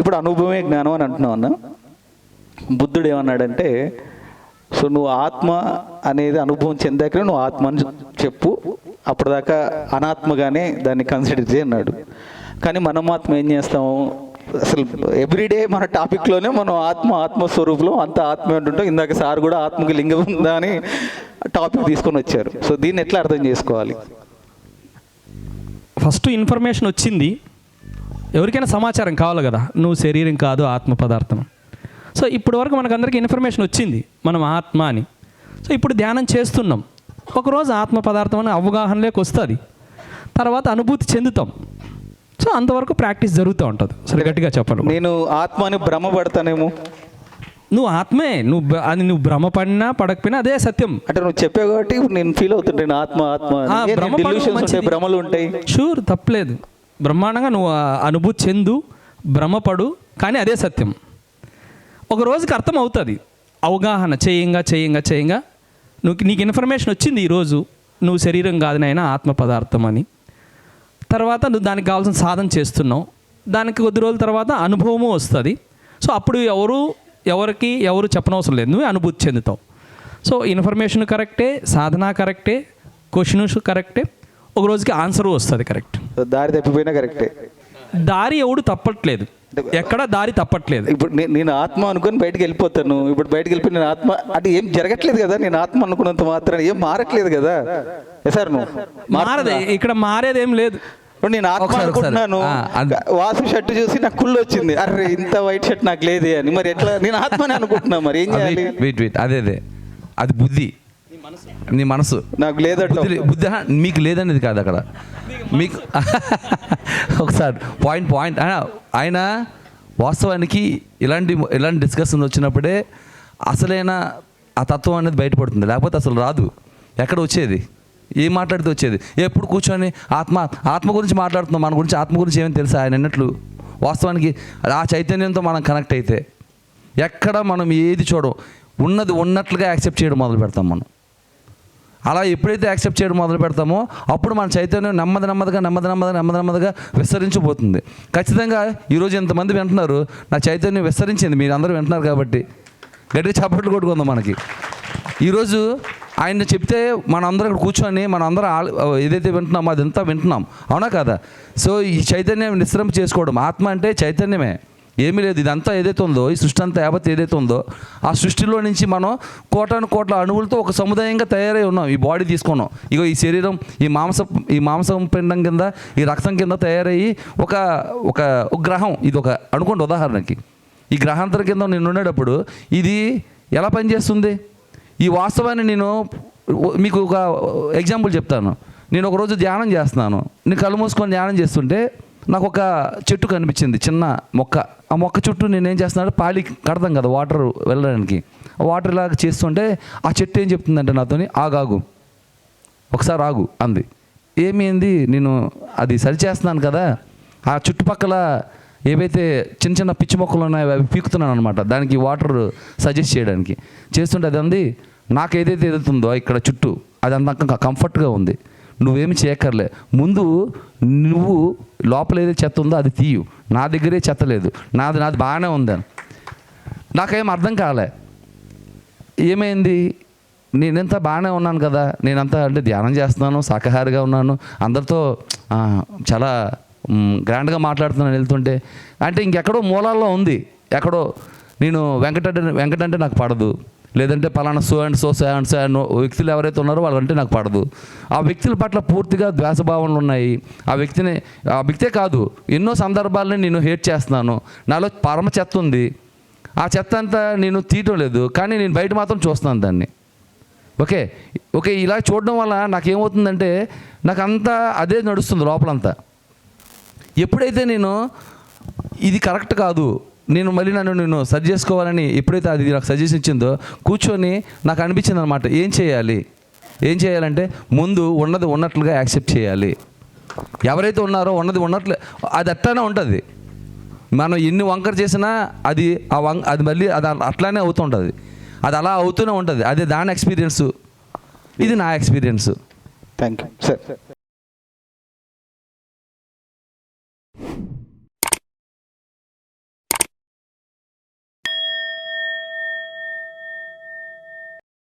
ఇప్పుడు అనుభవమే జ్ఞానం అని అంటున్నావు అన్న. బుద్ధుడు ఏమన్నాడంటే సో నువ్వు ఆత్మ అనేది అనుభవం చెందాక నువ్వు ఆత్మ అని చెప్పు. అప్పటిదాకా అనాత్మగానే దాన్ని కన్సిడర్ చేయి అన్నాడు. కానీ మనం మాత్రం ఏం చేస్తాము అసలు ఎవ్రీడే మన టాపిక్లోనే మనం ఆత్మ ఆత్మస్వరూపులో అంత ఆత్మ ఉంటుంటాం. ఇందాక సార్ కూడా ఆత్మకి లింగం ఉందా అని టాపిక్ తీసుకొని వచ్చారు. సో దీన్ని ఎట్లా అర్థం చేసుకోవాలి? ఫస్ట్ ఇన్ఫర్మేషన్ వచ్చింది. ఎవరికైనా సమాచారం కావాలి కదా. నువ్వు శరీరం కాదు ఆత్మ పదార్థం. సో ఇప్పటి వరకు మనకందరికీ ఇన్ఫర్మేషన్ వచ్చింది మనం ఆత్మ అని. సో ఇప్పుడు ధ్యానం చేస్తున్నాం. ఒకరోజు ఆత్మ పదార్థం అని అవగాహనలోకి వస్తుంది. తర్వాత అనుభూతి చెందుతాం. సో అంతవరకు ప్రాక్టీస్ జరుగుతూ ఉంటుంది. సరే గట్టిగా చెప్పండి నేను ఆత్మ అని భ్రమపడతానేమో నువ్వు ఆత్మే నువ్వు అది నువ్వు భ్రమ పడినా పడకపోయినా అదే సత్యం. అంటే నువ్వు చెప్పావు కాబట్టి నేను ఫీల్ అవుతుంటాను ఆత్మ ఆత్మ. భ్రమలు ఉంటాయి. షూర్ తప్పలేదు. బ్రహ్మాండంగా నువ్వు అనుభూతి చెందు భ్రమపడు కానీ అదే సత్యం. ఒక రోజుకి అర్థం అవుతుంది. అవగాహన చేయంగా చేయంగా చేయంగా. నువ్వు నీకు ఇన్ఫర్మేషన్ వచ్చింది ఈరోజు నువ్వు శరీరం కాదు నాయనా ఆత్మ పదార్థం అని. తర్వాత నువ్వు దానికి కావాల్సిన సాధన చేస్తున్నావు. దానికి కొద్ది రోజుల తర్వాత అనుభవము వస్తుంది. సో అప్పుడు ఎవరు ఎవరికి ఎవరు చెప్పనవసరం లేదు. నువ్వే అనుభూతి చెందుతావు. సో ఇన్ఫర్మేషన్ కరెక్టే సాధన కరెక్టే క్వశ్చన్స్ కరెక్టే. ఒక రోజుకి ఆన్సర్ వస్తుంది కరెక్ట్. దారి తప్పిపోయినా కరెక్టే. దారి ఎవడు తప్పట్లేదు. ఎక్కడ దారి తప్పట్లేదు. ఇప్పుడు నేను ఆత్మ అనుకొని బయటకు వెళ్ళిపోతాను. ఇప్పుడు బయటకు వెళ్ళిపోయి నేను ఆత్మ అంటే ఏం జరగట్లేదు కదా? నేను ఆత్మ అనుకున్నంత మాత్రం ఏం మారట్లేదు కదా? ఏ సార్ నువ్వు మారదే. ఇక్కడ మారేది ఏం లేదు నేను ఆత్మ. అనుకుంటున్నాను. వాసు షర్ట్ చూసి నాకు కుళ్ళు వచ్చింది. అరే ఇంత వైట్ షర్ట్ నాకు లేదే అని. మరి ఎట్లా? నేను ఆత్మని అనుకుంటున్నా మరి. ఏం చేయాలి? వెయిట్ వెయిట్ అదే అదే. అది బుద్ధి. నీ మనసు. నాకు లేదట బుద్ధి మీకు లేదనేది కాదు అక్కడ. మీకు ఒకసారి పాయింట్ పాయింట్ ఆయన వాస్తవానికి ఇలాంటి ఇలాంటి డిస్కషన్ వచ్చినప్పుడే అసలైన ఆ తత్వం అనేది బయటపడుతుంది. లేకపోతే అసలు రాదు. ఎక్కడ వచ్చేది? ఏం మాట్లాడితే వచ్చేది? ఎప్పుడు కూర్చొని ఆత్మ ఆత్మ గురించి మాట్లాడుతున్నాం. మన గురించి ఆత్మ గురించి ఏమైనా తెలుసా? ఆయన అన్నట్లు వాస్తవానికి ఆ చైతన్యంతో మనం కనెక్ట్ అయితే ఎక్కడ మనం ఏది చూడం ఉన్నది ఉన్నట్లుగా యాక్సెప్ట్ చేయడం మొదలు పెడతాం మనం. అలా ఎప్పుడైతే యాక్సెప్ట్ చేయడం మొదలు పెడతామో అప్పుడు మన చైతన్యం నెమ్మది నెమ్మదిగా నెమ్మది నెమ్మది నెమ్మది నెమ్మదిగా విస్తరించిపోతుంది. ఖచ్చితంగా ఈరోజు ఎంతమంది వింటున్నారు నా చైతన్యం విస్తరించింది మీరు అందరూ వింటున్నారు కాబట్టి. గట్టిగా చప్పట్లు కొట్టుకుందాం మనకి. ఈరోజు ఆయన చెప్తే మన ఇక్కడ కూర్చొని మన అందరం ఏదైతే వింటున్నామో అదంతా వింటున్నాం. అవునా కదా? సో ఈ చైతన్యం నిశ్రమ చేసుకోవడం ఆత్మ అంటే చైతన్యమే. ఏమీ లేదు. ఇదంతా ఏదైతే ఉందో ఈ సృష్టి అంతా యావత్ ఏదైతే ఉందో ఆ సృష్టిలో నుంచి మనం కోటాను కోట్ల అణువులతో ఒక సముదాయంగా తయారై ఉన్నాం. ఈ బాడీ తీసుకున్నాం. ఇగో ఈ శరీరం ఈ మాంస ఈ మాంసం పిండం కింద ఈ రక్తం కింద తయారయ్యి ఒక ఒక గ్రహం. ఇది ఒక అనుకోండి ఉదాహరణకి. ఈ గ్రహాంతరం కింద నేను ఉండేటప్పుడు ఇది ఎలా పనిచేస్తుంది? ఈ వాస్తవాన్ని నేను మీకు ఒక ఎగ్జాంపుల్ చెప్తాను. నేను ఒకరోజు ధ్యానం చేస్తున్నాను. నేను కళ్ళు మూసుకొని ధ్యానం చేస్తుంటే నాకు ఒక చెట్టు కనిపించింది చిన్న మొక్క. ఆ మొక్క చుట్టూ నేనేం చేస్తున్నాడు పాలి కడతాం కదా వాటర్ వెళ్ళడానికి. ఆ వాటర్ ఇలా చేస్తుంటే ఆ చెట్టు ఏం చెప్తుందంటే నాతోని ఆగాగు ఒకసారి ఆగు అంది. ఏమైంది? నేను అది సరి చేస్తున్నాను కదా. ఆ చుట్టుపక్కల ఏవైతే చిన్న చిన్న పిచ్చి మొక్కలు ఉన్నాయో అవి పీకుతున్నాను అనమాట దానికి వాటర్ సజెస్ట్ చేయడానికి. చేస్తుంటే అది అంది నాకు ఏదైతే ఎదుగుతుందో ఇక్కడ చుట్టూ అది అంత కంఫర్ట్గా ఉంది. నువ్వేమి చేయక్కర్లే. ముందు నువ్వు లోపల ఏదో చెత్త ఉందో అది తీయు. నా దగ్గరే చెత్త లేదు. నాది నాది బాగానే ఉందని నాకేం అర్థం కాలే. ఏమైంది? నేనెంత బాగానే ఉన్నాను కదా. నేనంతా అంటే ధ్యానం చేస్తున్నాను శాకాహారిగా ఉన్నాను. అందరితో చాలా గ్రాండ్గా మాట్లాడుతున్నాను వెళ్తుంటే. అంటే ఇంకెక్కడో మూలాల్లో ఉంది. ఎక్కడో నేను వెంకట వెంకట అంటే నాకు పడదు. లేదంటే పలానా so and so so and so and వ్యక్తులు ఎవరైతే ఉన్నారో వాళ్ళంటే నాకు పడదు. ఆ వ్యక్తుల పట్ల పూర్తిగా ద్వేషభావనలు ఉన్నాయి. ఆ వ్యక్తిని ఆ వ్యక్తే కాదు ఎన్నో సందర్భాలని నేను హేట్ చేస్తున్నాను. నాలో పరమ చెత్త ఉంది. ఆ చెత్త అంతా నేను తీయటం లేదు కానీ నేను బయట మాత్రం చూస్తున్నాను దాన్ని. ఓకే ఓకే ఇలా చూడడం వల్ల నాకేమవుతుందంటే నాకు అంతా అదే నడుస్తుంది లోపలంతా. ఎప్పుడైతే నేను ఇది కరెక్ట్ కాదు నేను మళ్ళీ నన్ను నేను సరి చేసుకోవాలని ఎప్పుడైతే అది నాకు సజెషన్ ఇచ్చిందో కూర్చొని నాకు అనిపించింది అనమాట ఏం చేయాలి? ఏం చేయాలంటే ముందు ఉన్నది ఉన్నట్లుగా యాక్సెప్ట్ చేయాలి. ఎవరైతే ఉన్నారో ఉన్నది ఉన్నట్లు అది అట్లానే ఉంటుంది. మనం ఎన్ని వంకర చేసినా అది ఆ వం అది మళ్ళీ అది అట్లానే అవుతుంటుంది అది అలా అవుతూనే ఉంటుంది. అదే దాని ఎక్స్పీరియన్స్ ఇది నా ఎక్స్పీరియన్స్ థ్యాంక్ యూ సార్